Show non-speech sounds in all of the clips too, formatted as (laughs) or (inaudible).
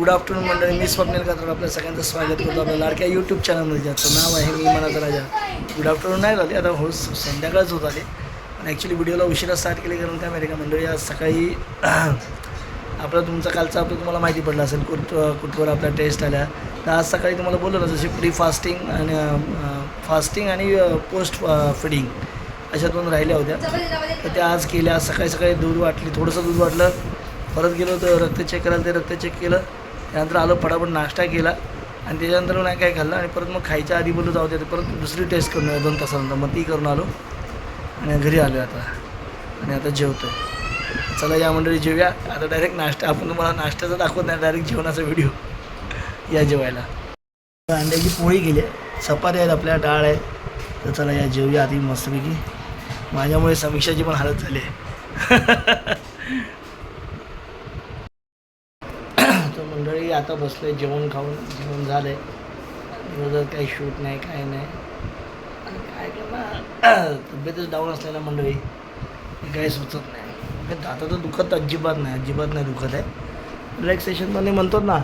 Good afternoon मंडळी. मी स्वप्नील कात्र आपल्या सगळ्यांचं स्वागत करतो आपल्या लाडक्या यूट्यूब चॅनलमध्ये ज्याचं नाव आहे मी मनाचा राजा. गुड आफ्टरनून नाही झाली. आता हो संध्याकाळच होत आले. आणि ॲक्च्युली व्हिडिओला उशिरा स्टार्ट केले कारण काय माहिती का मंडळी? आज सकाळी (clears throat) आपलं तुमचा कालचा आपलं तुम्हाला माहिती पडलं असेल. कुठ कुठवर आपल्या टेस्ट आल्या. तर आज सकाळी तुम्हाला बोललो ना जशी प्री फास्टिंग आणि फास्टिंग आणि पोस्ट फिडिंग अशा दोन राहिल्या होत्या. तर त्या आज केल्या. आज सकाळी सकाळी दूध वाटली. थोडंसं दूध वाटलं. परत गेलो तर रक्त चेक करायला. ते रक्त चेक केलं. त्यानंतर आलो फटाफट नाश्ता केला आणि त्याच्यानंतर नाही काय खाल्लं आणि परत मग खायच्या आधी बोललो जाऊ दे परत दुसरी टेस्ट करून दोन तासानंतर. मग ती करून आलो आणि घरी आलो आता. आणि आता जेवतो चला या मंडळी जेवूया आता डायरेक्ट नाश्ता आपण तुम्हाला नाश्त्याचा दाखवत नाही डायरेक्ट जेवणाचा व्हिडिओ या जेवायला. अंड्याची पोळी केली आहे. चपाती आहेत आपल्या डाळ आहे. तर चला या जेवूया आधी मस्तपैकी. माझ्यामुळे समीक्षाची पण हालत झाली आहे. (laughs) तर मंडळी आता बसले जेवण खाऊन जेवण झाले जर काही शूट नाही काय नाही. आणि काय करणार? (clears throat) तब्येतच डाऊन असलेल्या मंडळी. काही सुचत नाही. आता तर दुखत अजिबात नाही अजिबात नाही दुखत आहे. रिलॅक्सेशनमध्ये म्हणतो ना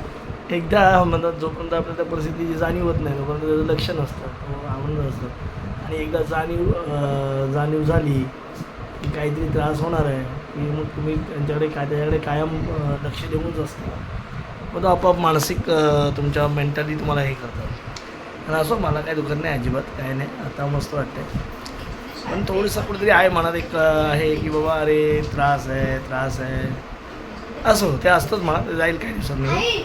एकदा म्हणतात जोपर्यंत आपल्या त्या परिस्थितीची जाणीव होत नाही तोपर्यंत त्याचं लक्ष नसतं आनंद असतं. आणि एकदा जाणीव जाणीव झाली की काहीतरी त्रास होणार आहे. की मग तुम्ही त्यांच्याकडे काय त्याच्याकडे कायम लक्ष देऊनच असतं. मग तो आपोआप मानसिक तुमच्या मेंटली तुम्हाला हे करतं आणि असो मला काही दुखत नाही अजिबात काय नाही. आता मस्त वाटतंय. पण थोडंसं कुठेतरी आहे मनात एक आहे की बाबा अरे त्रास आहे त्रास आहे. असो ते असतंच मनात जाईल काही दिवसांनी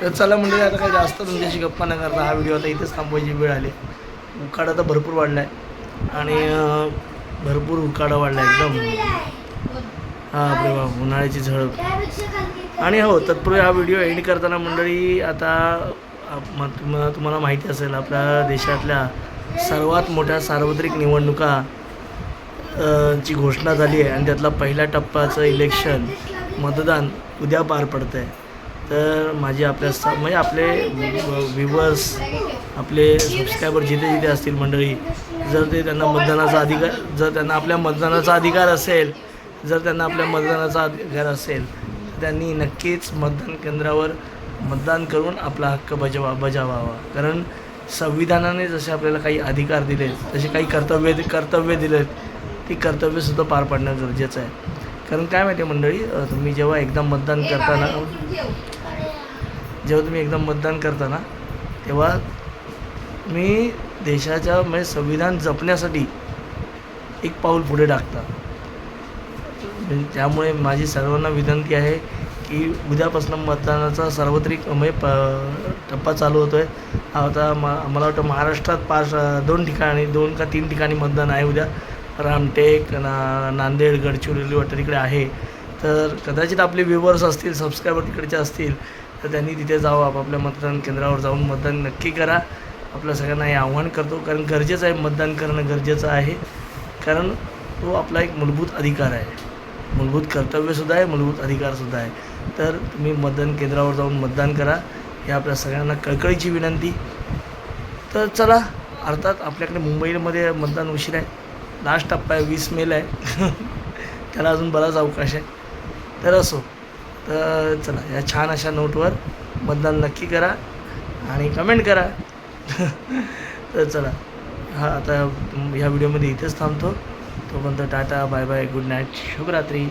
तर चला म्हणजे आता काही जास्त तुमच्याशी गप्पा न करता हा व्हिडिओ आता इथेच थांबवायची वेळ आली. उकाडा तर भरपूर वाढला आहे आणि भरपूर उकाडा वाढला आहे. एकदम हा वा उन्हाळ्याची झळक. आणि हो तत्पूर्वी हा व्हिडिओ एंड करताना मंडळी आता म- तुम्हाला तुम्हाला माहिती असेल आपल्या देशातल्या सर्वात मोठ्या सार्वत्रिक निवडणुका ची घोषणा झाली आहे. आणि त्यातला पहिल्या टप्प्याचं इलेक्शन मतदान उद्या पार पडतं आहे तर माझे आपल्या स म्हणजे आपले व्ह्युअर्स आपले सबस्क्रायबर जिथे जिथे असतील मंडळी जर ते त्यांना मतदानाचा अधिकार जर त्यांना आपल्या मतदानाचा अधिकार असेल जर त्यांना आपल्या मतदानाचा अधिकार असेल त्यांनी नक्कीच मतदान केंद्रावर मतदान करून आपला हक्क बजावा बजावावा. कारण संविधानाने जसे आपल्याला काही अधिकार दिले तसे काही कर्तव्य कर्तव्य दिलेत ती कर्तव्यसुद्धा पार पाडणं गरजेचं आहे. कारण काय माहिती आहे मंडळी तुम्ही जेव्हा एकदा मतदान करताना जेव्हा तुम्ही एकदम मतदान करता ना तेव्हा तुम्ही देशाच्या म्हणजे संविधान जपण्यासाठी एक पाऊल पुढे टाकता. त्यामुळे माझी सर्वांना विनंती आहे की उद्यापासून मतदानाचा सार्वत्रिक म्हणजे प टप्पा चालू होतो आहे आता मा मला वाटतं महाराष्ट्रात पाच दोन ठिकाणी दोन का तीन ठिकाणी मतदान आहे उद्या. रामटेक ना नांदेड गडचिरोली वाटतं तिकडे आहे. तर कदाचित आपले व्ह्युअर्स असतील सबस्क्रायबर तिकडचे असतील तर त्यांनी तिथे जावं आपापल्या मतदान केंद्रावर जाऊन मतदान नक्की करा. आपल्या सगळ्यांना हे आव्हान करतो कारण गरजेचं आहे मतदान करणं गरजेचं आहे. कारण तो आपला एक मूलभूत अधिकार आहे. मूलभूत कर्तव्यसुद्धा आहे मूलभूत अधिकारसुद्धा आहे. तर तुम्ही मतदान केंद्रावर जाऊन मतदान करा. हे आपल्या सगळ्यांना कळकळीची विनंती. तर चला अर्थात आपल्याकडे मुंबईमध्ये मतदान उशीर आहे. लास्ट टप्पा आहे वीस मेला आहे. (laughs) त्याला अजून बराच अवकाश आहे. तर असो. तर चला या छान अशा नोटवर मतदान नक्की करा आणि कमेंट करा. (laughs) तर चला हा आता ह्या व्हिडिओमध्ये इथेच थांबतो. તો બંધ tata bye bye good night શુભરાત્રી